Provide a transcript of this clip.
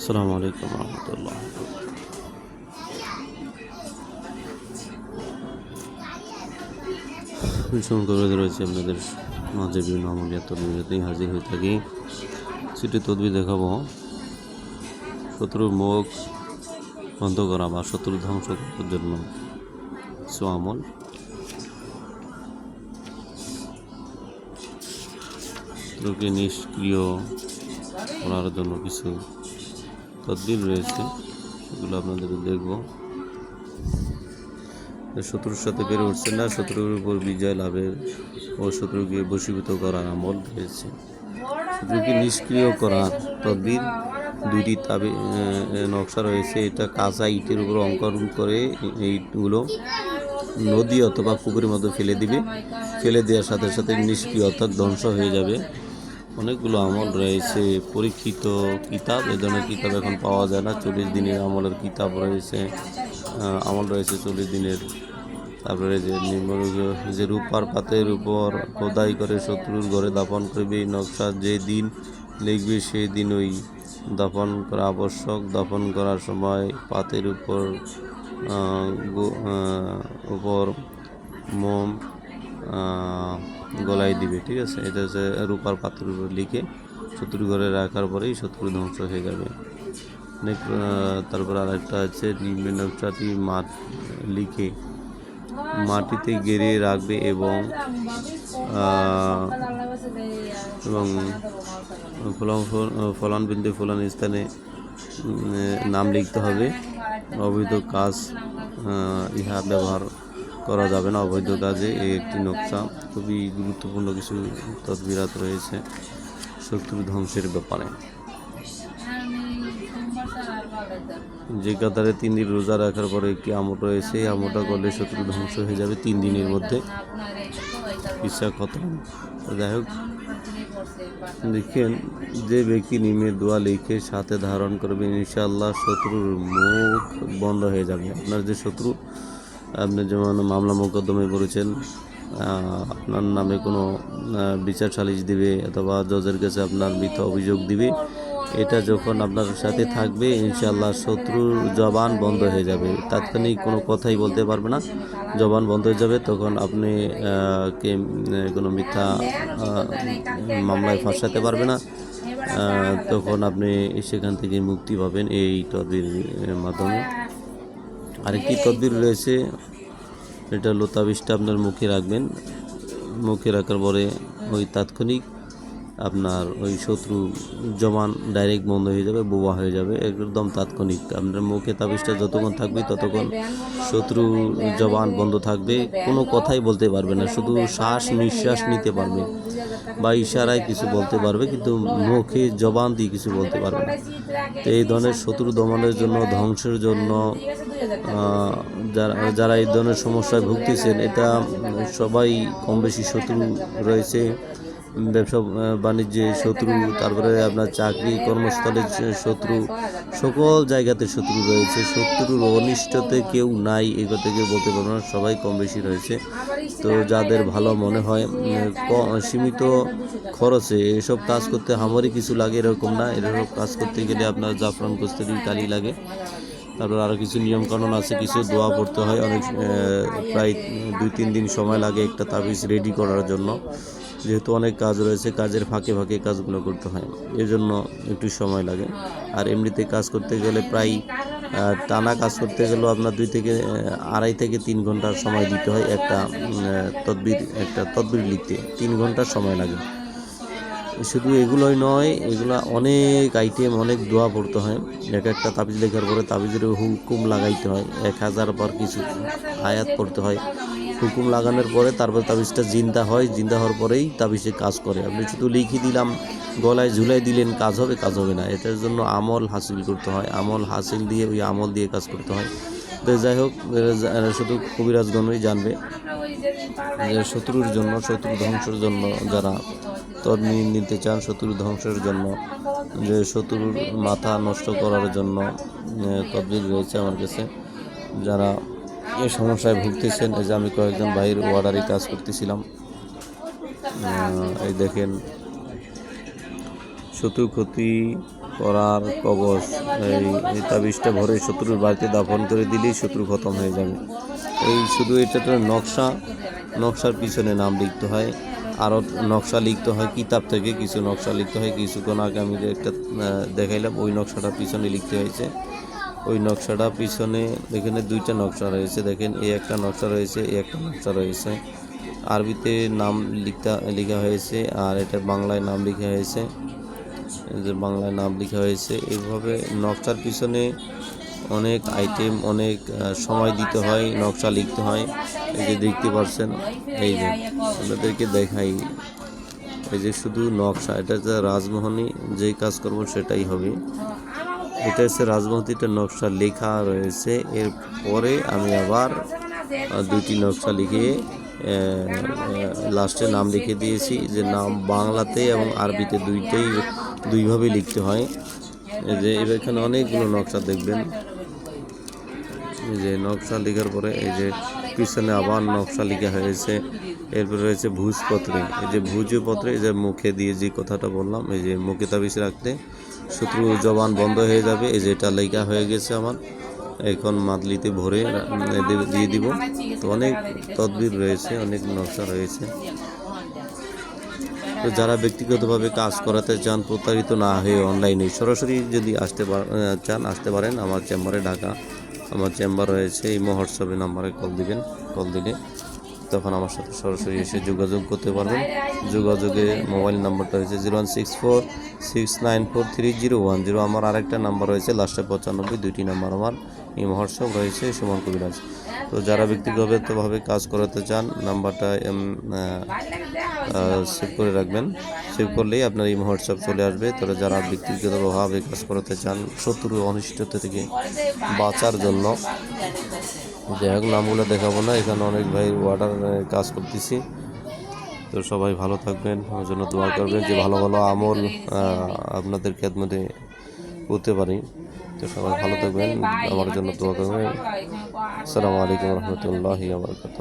আসসালামু আলাইকুম রহমতুল্লাহ। ভীষণ রয়েছে আপনাদের মাঝে বিভিন্ন আমলিয়া তদবিরতেই হাজির হয়ে থাকি। সেটি তদবির দেখাবো। শত্রুর মুখ বন্ধ করা বা শত্রু ধ্বংস করার জন্য কিছু আমল। শত্রুকে নিষ্ক্রিয় করার জন্য কিছু তদবির রয়েছে, সেগুলো আপনাদের দেখব। শত্রুর সাথে পেরে উঠছে না, শত্রুর উপর বিজয় লাভের ও শত্রুকে বশীভূত করার আমল রয়েছে। শত্রুকে নিষ্ক্রিয় করার তদবির দুটি তাবে নকশা রয়েছে। এটা কাঁচা ইটের উপর অঙ্কন করে ইটগুলো নদী অথবা পুকুরের মধ্যে ফেলে দিবে। ফেলে দেওয়ার সাথে সাথে নিষ্ক্রিয় অর্থাৎ ধ্বংস হয়ে যাবে। অনেকগুলো আমল রয়েছে, পরীক্ষিত কিতাব, এ ধরনের কিতাব এখন পাওয়া যায় না। চল্লিশ দিনের আমলের কিতাব রয়েছে আমল রয়েছে চল্লিশ দিনের। তারপরে যে যে রূপার পাতের উপর খোদাই করে, শত্রুর ঘরে দাফন করবে, এই নকশা যে দিন লিখবে, সেই দিন ওই দাফন করা আবশ্যক। দাফন করার সময় পাতের উপর উপর মোম গলায় দিবে, ঠিক আছে? এটা হচ্ছে রূপার উপর লিখে শত্রু ঘরে রাখার পরেই শত্রু ধ্বংস হয়ে যাবে। তারপর আরেকটা আছে নিম্ন নকশাটি মাঠ লিখে মাটিতে গেড়ে রাখবে এবং এবং ফলন ফলন বিন্দু ফলন স্থানে নাম লিখতে হবে। অবৈধ কাজ ইহা ব্যবহার করা যাবে না, অবৈধ কাজে। এই একটি নকশা। খুবই গুরুত্বপূর্ণ কিছু তদবিরাত রয়েছে শত্রু ধ্বংসের ব্যাপারে। যে কাতারে তিন দিন রোজা রাখার পরে একটি আমল রয়েছে, এই আমলটা করলে শত্রু ধ্বংস হয়ে যাবে তিন দিনের মধ্যে। ইচ্ছা খতম। তো যাই হোক, দেখেন, যে ব্যক্তি নিমের দোয়া লিখে সাথে ধারণ করবে ইনশাআল্লাহ শত্রুর মুখ বন্ধ হয়ে যাবে। আপনার যে শত্রু আপনি যেমন মামলা মোকদ্দমে পড়েছেন আপনার নামে কোনো বিচার সালিশ দিবে অথবা জজের কাছে আপনার মিথ্যা অভিযোগ দিবে, এটা যখন আপনার সাথে থাকবে ইনশাল্লাহ শত্রুর জবান বন্ধ হয়ে যাবে। তাৎক্ষণিক কোনো কথাই বলতে পারবে না। জবান বন্ধ হয়ে যাবে, তখন আপনি কে কোনো মিথ্যা মামলায় ফাঁসাতে পারবে না। তখন আপনি সেখান থেকে মুক্তি পাবেন এই তদবির মাধ্যমে। আরেকটি তদবির রয়েছে। এটা হলো তাবিজটা আপনার মুখে রাখবেন। মুখে রাখার পরে ওই তাৎক্ষণিক আপনার ওই শত্রু জমান ডাইরেক্ট বন্ধ হয়ে যাবে, বোবা হয়ে যাবে। একদম তাৎক্ষণিক আপনার মুখে তাবিজটা যতক্ষণ থাকবে ততক্ষণ শত্রু জবান বন্ধ থাকবে। কোনো কথাই বলতে পারবে না, শুধু শ্বাস নিঃশ্বাস নিতে পারবে। বা ইশারায় কিছু বলতে পারবে, কিন্তু মুখে জবান দিয়ে কিছু বলতে পারবে না। তো এই ধরনের শত্রু দমনের জন্য, ধ্বংসের জন্য যারা যারা এই ধরনের সমস্যায় ভুগতেছেন, এটা সবাই কম বেশি শত্রু রয়েছে। ব্যবসা বাণিজ্যে, শত্রু, তারপরে আপনার চাকরি, কর্মস্থলে যে শত্রু, সকল জায়গাতে শত্রু রয়েছে। শত্রুর অনিষ্টতে কেউ নাই এই কথা কেউ বলতে পারব না, সবাই কম বেশি রয়েছে। তো যাদের ভালো মনে হয় সীমিত খরচে এসব কাজ করতে আমারই কিছু লাগে, এরকম না। এরকম কাজ করতে গেলে আপনার জাফরান কস্তুরি কালি লাগে। তারপর আরও কিছু নিয়মকানুন আছে, কিছু দোয়া পড়তে হয়। অনেক প্রায় দুই, তিন দিন সময় লাগে একটা তাবিজ রেডি করার জন্য। যেহেতু অনেক কাজ রয়েছে, কাজের ফাঁকে ফাঁকে কাজগুলো করতে হয়। এর জন্য একটু সময় লাগে। আর এমনিতে কাজ করতে গেলে প্রায় টানা কাজ করতে গেলেও আপনার দুই থেকে আড়াই থেকে তিন ঘণ্টার সময় দিতে হয় একটা তদবির একটা তদবির লিখতে। তিন ঘণ্টার সময় লাগে। শুধু এগুলোই নয়, এগুলো অনেক আইটেম অনেক দোয়া পড়তে হয়। এক একটা তাবিজ লেখার পরে তাবিজের হুকুম লাগাইতে হয়। এক হাজার পর কিছু আয়াত পড়তে হয়। হুকুম লাগানোর পরে তারপর তাবিজটা জিন্দা হয়, জিন্দা হওয়ার পরেই তাবিজে কাজ করে। আপনি শুধু লিখে দিলাম, গলায় ঝুলাই দিলেন, কাজ হবে কাজ হবে না। এটার জন্য আমল হাসিল করতে হয়। আমল হাসিল দিয়ে ওই আমল দিয়ে কাজ করতে হয়। তো যাই হোক শুধু কবিরাজগণই জানবে। যে শত্রুর জন্য, শত্রু ধ্বংসের জন্য যারা তদমি নিতে চান, শত্রু ধ্বংসের জন্য, যে শত্রুর মাথা নষ্ট করার জন্য তদবির রয়েছে আমার কাছে। যারা এই সমস্যায় ভুগতেছেন। এই যে আমি কয়েকজন বাইর ওয়ার্ডারে কাজ করতেছিলাম। এই দেখেন, শত্রু ক্ষতি করার কবচ, এই তাবিজটা ভরে শত্রুর বাড়িতে দাফন করে দিলেই শত্রু খতম হয়ে যাবে। এই শুধু এটা তো নকশা, নকশার পিছনে নাম লিখতে হয়। আরও নকশা লিখতে হয়, কিতাব থেকে কিছু নকশা লিখতে হয়, কিছুক্ষণ আগে আমি যে একটা দেখাইলাম, ওই নকশাটা পিছনে লিখতে হয়েছে। ওই নকশাটা পিছনে এখানে দুইটা নকশা রয়েছে, দেখেন এই একটা নকশা রয়েছে, এই একটা নকশা রয়েছে। আরবিতে নাম লিখা লেখা হয়েছে আর এটা বাংলায় নাম লেখা হয়েছে। যে বাংলায় নাম লেখা হয়েছে, এইভাবে নকশার পিছনে অনেক আইটেম অনেক সময় দিতে হয়, নকশা লিখতে হয়। এই যে দেখতে পাচ্ছেন, এই যে আপনাদেরকে দেখাই। এই যে শুধু নকশা, এটা যে রাজমোহনী যেই কাজ করব সেটাই হবে। এটা হচ্ছে রাজমোহনীটা নকশা লেখা রয়েছে। এরপরে আমি আবার দুটি নকশা লিখে লাস্টে নাম লিখে দিয়েছি যে নাম বাংলাতে এবং আরবিতে দুইটাই, দুইভাবে লিখতে হয়। যে এখানে অনেকগুলো নকশা দেখবেন। যে নকশা লেখার পরে এই যে পিছনে আবার নকশা লেখা হয়েছে। এরপরে রয়েছে ভুজপত্রে। এই যে ভুজপত্রে এই যে মুখে দিয়ে যে কথাটা বললাম, এই যে মুখে তাবিজ রাখতে শত্রু জবান বন্ধ হয়ে যাবে, এই যে এটা লেখা হয়ে গেছে আমার। এখন মাদলিতে ভরে দিয়ে দিব। তো অনেক তদবির রয়েছে, অনেক নকশা রয়েছে। তো যারা ব্যক্তিগতভাবে কাজ করাতে চান, প্রতারিত না হয়ে অনলাইনে সরাসরি যদি আসতে চান, আসতে পারেন। আমার চেম্বারে ঢাকা, আমার চেম্বার রয়েছে, এই মহোৎসবে নাম্বারে কল দিবেন, কল দিলে তখন আমার সাথে সরাসরি এসে যোগাযোগ করতে পারবেন। যোগাযোগে মোবাইল নাম্বারটা হয়েছে zero one six four, six nine four three zero one. Zero আমার আরেকটা নাম্বার রয়েছে, লাস্টে পঁচানব্বই, দুইটি নাম্বার আমার। এই মহোৎসব রয়েছে, সুমন কবিরাজ। তো যারা ব্যক্তিগতভাবে কাজ করাতে চান, নাম্বারটা সেভ করে রাখবেন। সেভ করলেই আপনার এই মহোৎসব চলে আসবে। তবে যারা ব্যক্তিগতভাবে কাজ করাতে চান, শত্রু অনিষ্টতা থেকে বাঁচার জন্য। যাই হোক, নামগুলো দেখাবো না। এখানে অনেক ভাই ওয়াটার কাজ করতেছি। তো সবাই ভালো থাকবেন। আমার জন্য দোয়া করবেন যে ভালো ভালো আমল আপনাদের খেদমতে করতে পারি। তো সবাই ভালো থাকবেন। আমার জন্য দোয়া করবেন। আসসালামু আলাইকুম রহমতুল্লাহি আবরকাত